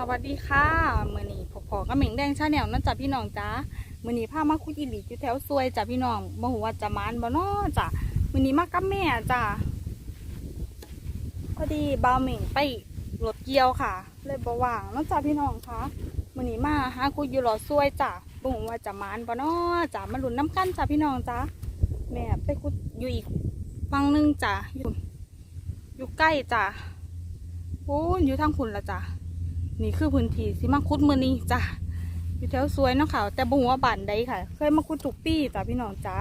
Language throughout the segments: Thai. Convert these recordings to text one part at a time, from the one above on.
สวัสดีค่ะมือนี้พอพอกับเหม่งแดงชาแนลนั่นจ้ะพี่น้องจ้ามือนี้ามาคุยอีหลีอยู่แถวซวยจ้ะพี่น้องบ่ฮู้ว่าจะมานบ่น้อจ้ะมือนี้มากับแม่จ้ะพอดีบ่าวเหม่งไปรถเกี่ยวค่ะ เลยบ่ว่างนั่นจ้ะพี่น้องคะมือนี้มาหาคุยอยู่หลอซวยจ้ะบ่ฮู้ว่าจะมานบ่น้อจ้ะมาหลุนน้ำกันจ้ะพี่น้องจ้ะแม่ไปคุยอยู่อีกฝั่งหนึงจ้ะอยู่อยู่ใกล้จ้ะโอ้ยอยู่ทางพุ่นละจ้ะ นี่คือพื้นที่สิมาคุดมือนี้จ้ะอยู่แถวสวยเนาะค่ะ แต่บ่หัวบานใดค่ะ เคยมาคุดทุกปี้จ้ะพี่น้องจ้า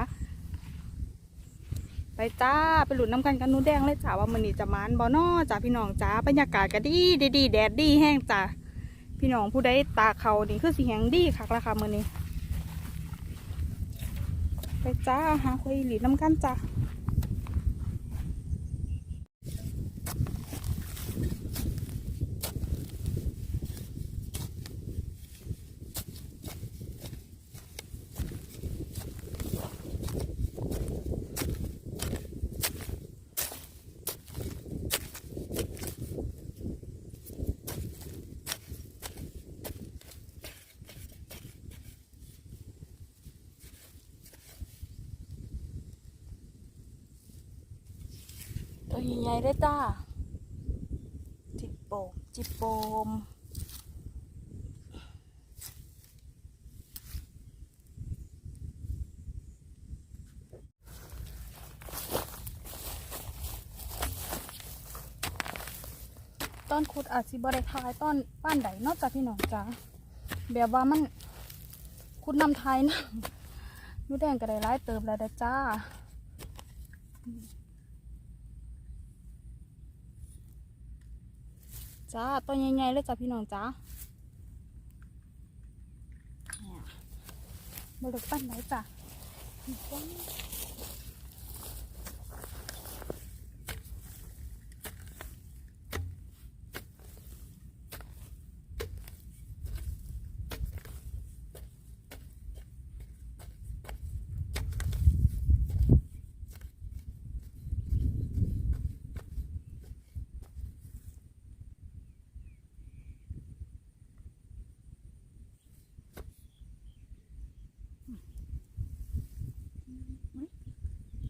ไปจ้าไปหลุดน้ำกันกันนู้แดงเลยจ้าว่ามือนี้จะมานบ่นอจ้าพี่น้องจ้าบรรยากาศก็ดีดีดีแดดดีแห้งจ้าพี่น้องผู้ใดตาเขานี่คือสีแหงดีคักละค่ะมือนี้ ไปจ้าหาคุยหลีน้ำกันจ้า ใหญ่ๆเลยจ้า จิบโปมจิบโปมตอนขุดอาจสิบริทายตอนป้านใดนอกจากพี่น้องจ้าแบบว่ามันขุดนำไทยนะนูแดงก็ได้ร้ายเติบแล้วด้จ้า จ้าตัวใหญ่ๆเลยจ้าพี่น้องจ้าเนี่ยบริปั้นไหนจ้ะ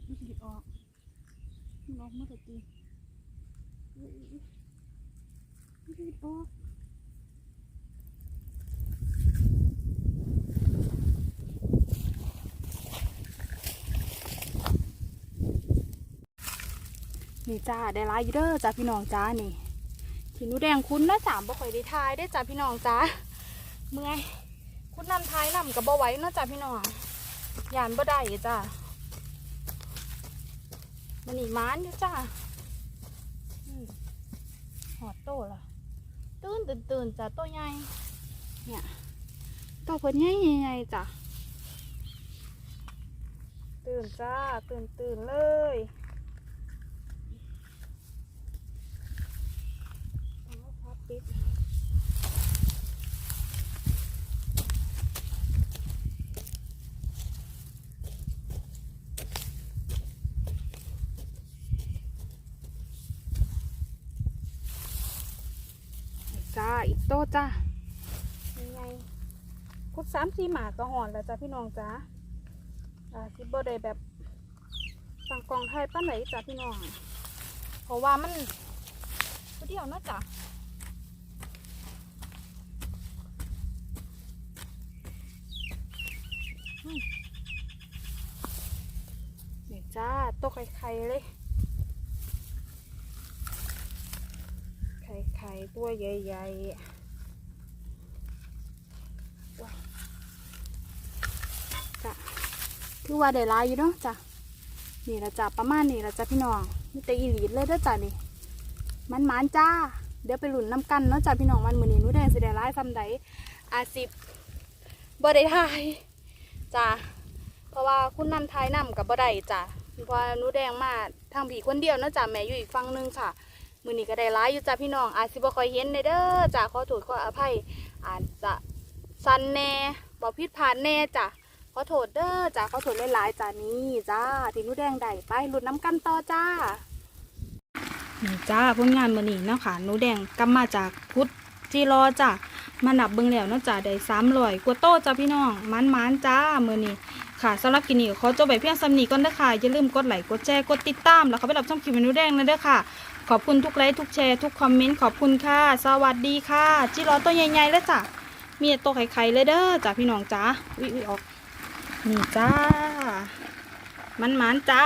ไม่หยิบออกมัน อกมาแต่ตีไม่หยิบออกนี่จ้าได้ลายเด้อจ้าพี่น้องจ้านี่ที่นูแดงคุ้นนะจ้าบ่ค่อยได้ทายได้จ้าพี่น้องจ้าเมื่อยคุณนำทายนำกับบ่ไว้เนาะจ้าพี่น้องยานบ่ได้จ้า มันอีกม้านอยู่จ้าหอดโตละตื่นตื่นตื่นจ้าโตใหญ่ เนี่ยโตเพิ่นใหญ่ใหญ่จ้ะตื่นจ้า ตื่นตื่นเลยปิดจ้า อีกโตจ้ายังไงคุดสามสี่หมากก็หอนแล้วจ้าพี่น้องจ้าอ่าสิบ่ได้แบบสั่งกองไทยป้าไหนจ้าพี่น้อง เพราะว่ามันเดียวนะจ้ะอืมนี่จ้าโตไข่ไข่เลย ไข่ไข่ ตัวใหญ่ๆว้าจ้ะคือว่าได้ลายอยู่เนาะจ้ะนี่ละจ้ะประมาณนี้ละจ้ะพี่น้องมีแต่อีหลีดเลยเด้อจ้ะนี่มันหมานจ้า เดี๋ยวไปหลุนน้ำกันเนาะจ้ะพี่น้องมันมือนี้นูแดงสิได้ร้ายซ้ำใดอาสิบบ่ได้ทายจ้ะเพราะว่าคุณนำทายนำกับบ่ได้จ้ะเพราะว่าหนูแดงมาทางผีคนเดียวเนาะจ้ะแม่อยู่อีกฝั่งหนึงค่ะ มือนี้ก็ได้ร้ายอยู่จ้ะพี่น้องอาจสิบ่ค่อยเห็นในเด้อจ้ะขอโทษขออภัยอาจจะสันแน่บ่ผิดพลาดแน่จ้ะขอโทษเด้อจ้ะขอโทษหลายๆจ้ะนี่จ้าที่นูแดงได้ไปหลุดน้ำกันต่อจ้านี่จ้าผลงานมือนี้เนาะค่ะนูแดงกลับมาจากพุทธจีรอจ้ะมานับเบิ่งแล้วเนาะจ้ะได้สามร้อยกัวโต๊ะจ้ะพี่น้องมันมันๆจ้ามือนี้ค่ะสำหรับกินนี้ก็ขอจบไปเพียงสำนีก่อนเด้อค่ะอย่าลืมกดไลค์กดแชร์กดติดตามแล้วก็ไปรับชมคลิปเมนูแดงนะเด้อค่ะ ขอบคุณทุกไลค์ทุกแชร์ทุกคอมเมนต์ขอบคุณค่ะ สวัสดีค่ะจีรอตัวใหญ่ๆเลยจ้ะ มีต่ตัวไข่ๆเลยเด้อจ้ะพี่น้องจ้าวิวออก นี่จ้า มันมันๆจ้า